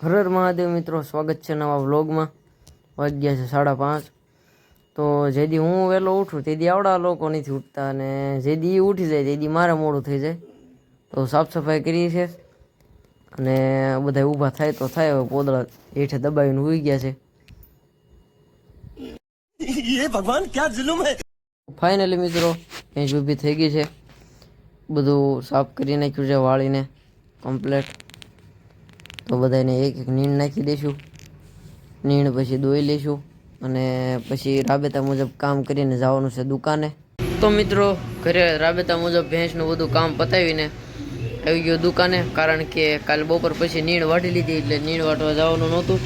હરર મહાદેવ મિત્રો સ્વાગત છે નવા વ્લોગમાં. વાગ્યા છે સાડા પાંચ. તો જેદી હું વહેલો ઉઠું તે દી આવડા લોકો નથી ઉઠતા અને જેદી ઉઠી જાય તે દી મારે મોડું થઈ જાય. તો સાફ સફાઈ કરી છે અને બધા ઊભા થાય તો થાય હવે પોદળા હેઠે દબાવીને ઉઈ ગયા છે. ભગવાન ક્યાં જુલુમ ફાઇનલી મિત્રો ભેંસ ઊભી થઈ ગઈ છે. બધું સાફ કરી નાખ્યું છે વાળીને કમ્પ્લેટ તો બધાને એક એક નીણ નાખી દઈશું નીણ પછી દોઈ લઈશું અને પછી રાબેતા મુજબ કામ કરીને જવાનું છે દુકાને. તો મિત્રો, ઘરે રાબેતા મુજબ ભેંસનું બધું કામ પતાવીને આવી ગયો દુકાને, કારણ કે કાલે બપોર પછી નીણ વાટી લીધી એટલે નીણ વાટવા જવાનું નહોતું.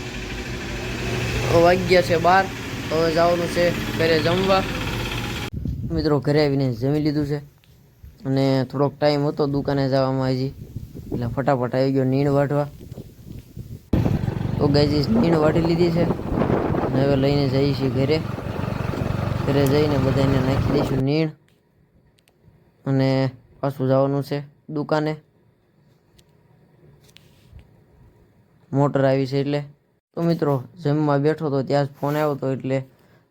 વાગ્યા છે બાર, હવે જવાનું છે ઘરે જમવા. મિત્રો, ઘરે આવીને જમી લીધું છે અને થોડોક ટાઈમ હતો દુકાને જવામાં હજી. એટલે ફટાફટ આવી ગયો નીણ વાટવા તો ગાયજી નીણ વાટી લીધી છે. અને હવે લઈને જઈએ છીએ ઘરે. ઘરે જઈને બધાને નાખી દઈશું નીણ. અને પાછું જવાનું છે દુકાને. મોટર આવી છે એટલે. તો મિત્રો, જમવા બેઠો તો ત્યાં જ ફોન આવ્યો હતો એટલે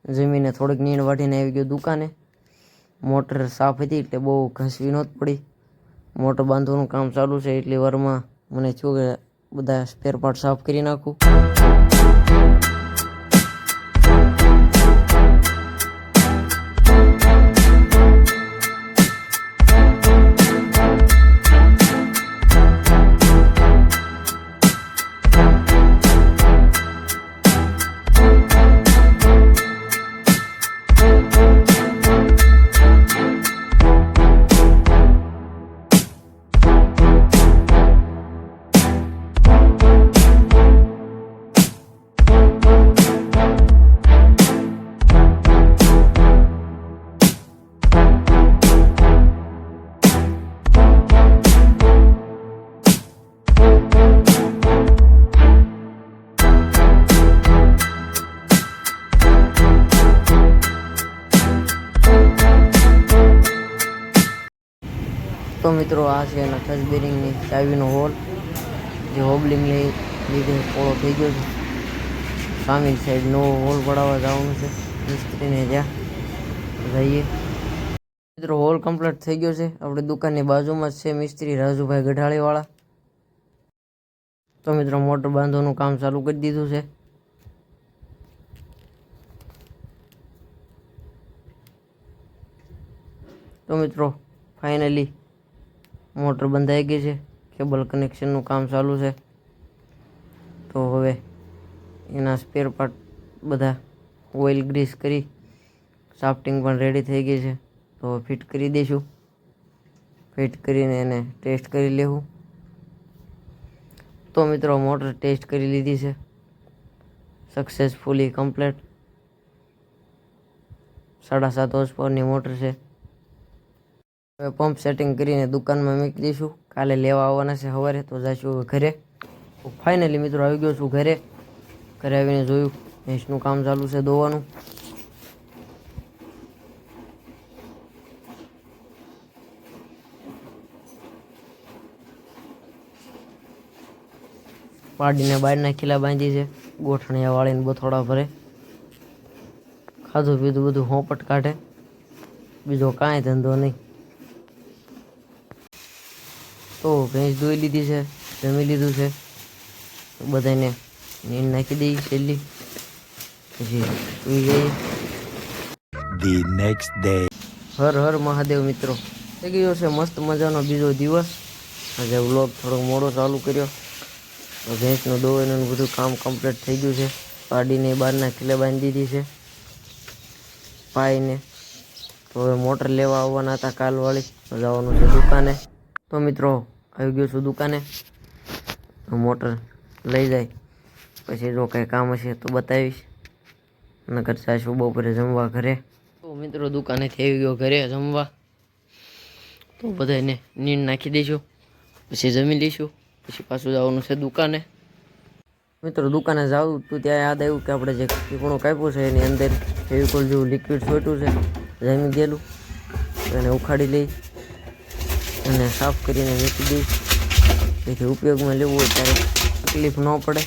જમીને થોડીક નીણ વાટીને આવી ગયો દુકાને. મોટર સાફ હતી એટલે બહુ ઘસવી નહોતી પડી. મોટર બાંધવાનું કામ ચાલુ છે એટલી વારમાં મને થયું કે બધા સ્પેર પાર્ટ સાફ કરી નાખું તો મિત્રો આ છે એના ટચ બેરિંગની ચાવીનો હોલ, જે હોબલિંગ લઈ લીધે પોળો થઈ ગયો છે. સામેની સાઈડ નવો હોલ પડાવવા જવાનું છે. મિસ્ત્રીને ત્યાં જઈએ. મિત્રો, હોલ કમ્પ્લીટ થઈ ગયો છે. આપણે દુકાનની બાજુમાં જ છે મિસ્ત્રી રાજુભાઈ ગઢાળીવાળા. તો મિત્રો, મોટર બાંધવાનું કામ ચાલુ કરી દીધું છે. તો મિત્રો ફાઇનલી મોટર બંધાઈ ગઈ છે કેબલ કનેક્શનનું કામ ચાલુ છે. તો હવે એના સ્પેર પાર્ટ બધા ઓઇલ ગ્રીસ કરી સાફ્ટિંગ પણ રેડી થઈ ગઈ છે. તો ફિટ કરી દઈશું. ફિટ કરીને એને ટેસ્ટ કરી લેવું. તો મિત્રો મોટર ટેસ્ટ કરી લીધી છે. સક્સેસફુલી કમ્પ્લીટ સાડા સાત હોર્સ પાવરની મોટર છે. હવે પંપ સેટિંગ કરીને દુકાનમાં મૂકી દઈશું. કાલે લેવા આવવાના છે સવારે, તો જઈશું ઘરે. ફાઇનલી મિત્રો આવી ગયો છું ઘરે. ઘરે આવીને જોયું ભેંસનું કામ ચાલુ છે દોવાનું. પાડીને બહારના ખીલા બાંધી છે. ગોઠણિયા વાળીને બથોડા ભરે. ખાધું પીધું બધું હોપટ કાઢે. બીજો કાંઈ ધંધો નહીં. તો ભેંસ ધોઈ લીધી છે જમી લીધું છે. બધાને નીંદ નાખી દઈ છેલ્લી. પછી સુઈ જઈએ The next day. હર હર મહાદેવ મિત્રો. થઈ ગયો છે મસ્ત મજાનો બીજો દિવસ. આજે વ્લોગ થોડો મોડો ચાલુ કર્યો. ભેંસનું દોવાનું બધું કામ કમ્પ્લીટ થઈ ગયું છે. પાડીને બહારના ખીલે બાંધી દીધી છે. પાઈને. તો હવે મોટર લેવા આવવાના હતા કાલવાળી. જવાનું છે દુકાને. તો મિત્રો, આવી ગયો છું દુકાને. મોટર લઈ જાય. પછી જો કંઈ કામ હશે તો બતાવીશ. નકર જાશું બપોરે જમવા ઘરે. તો મિત્રો, દુકાનેથી આવી ગયો ઘરે જમવા. તો બધાને નીંદ નાખી દઈશું પછી જમી લઈશું. પછી પાછું જવાનું છે દુકાને. મિત્રો, દુકાને જાઉં તું ત્યાં યાદ આવ્યું કે આપણે જે પીપણું કાપ્યું છે એની અંદર ફેવિકોલ જેવું લિક્વિડ છોટ્યું છે. જમી ગયેલું. એને ઉખાડી લઈ. અને સાફ કરીને વેચી દઈશ. જેથી ઉપયોગમાં લેવું હોય ત્યારે તકલીફ ન પડે.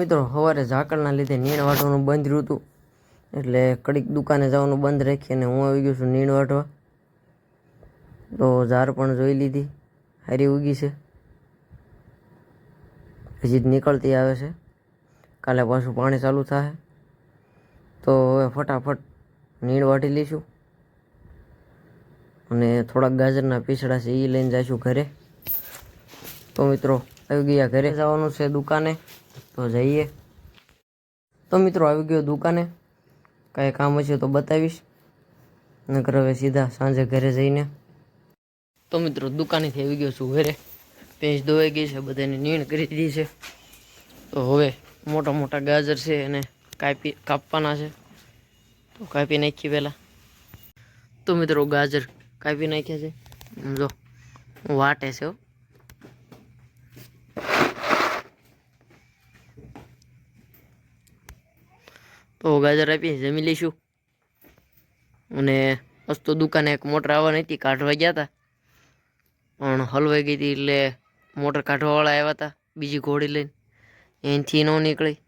મિત્રો સવારે ઝાકળના લીધે નીણ વાટવાનું બંધ રહ્યું હતું. એટલે કડીક દુકાને જવાનું બંધ રાખી અને હું આવી ગયો છું નીણ વાટવા તો ઝાર પણ જોઈ લીધી. હારી ઉગી છે. હજી નીકળતી આવે છે. કાલે પાછું પાણી ચાલુ થાય તો હવે ફટાફટ નીણ વાટી લઈશું. અને થોડાક ગાજરના પીસડા છે એ લઈને જઈશું ઘરે. તો મિત્રો, આવી ગયા ઘરે જવાનું છે દુકાને. તો જઈએ. તો મિત્રો, આવી ગયો દુકાને. કાંઈ કામ હશે તો બતાવીશ. નકર હવે સીધા સાંજે ઘરે જઈને. તો મિત્રો, દુકાનેથી આવી ગયો છું ઘરે. પેંચ ધોવાઈ ગઈ છે, બધાને નીણ કરી દીધી છે. તો હવે મોટા મોટા ગાજર છે એને કાપી કાપવાના છે. તો કાપી નાખીએ પહેલાં. તો મિત્રો, ગાજર કાપી નાખ્યા છે. જો, વાટે છે તો ગાજર આપી જમી લઈશું. અને વસ્તુ દુકાને એક મોટર આવવાની હતી, કાઢવા ગયા હતા. પણ હલવાઈ ગઈ હતી એટલે મોટર કાઢવાવાળા આવ્યા હતા બીજી ઘોડી લઈને. એનાથી ન નીકળી.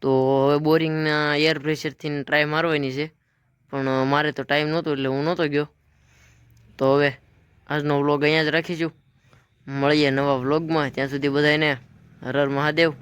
તો હવે બોરિંગના એર પ્રેશરથી ટ્રાય મારવાની છે. પણ મારે તો ટાઈમ નહોતો એટલે હું નહોતો ગયો. તો હવે આજનો વ્લોગ અહીંયા જ રાખીશું. મળીએ નવા વ્લોગમાં ત્યાં સુધી બધાને હર હર મહાદેવ.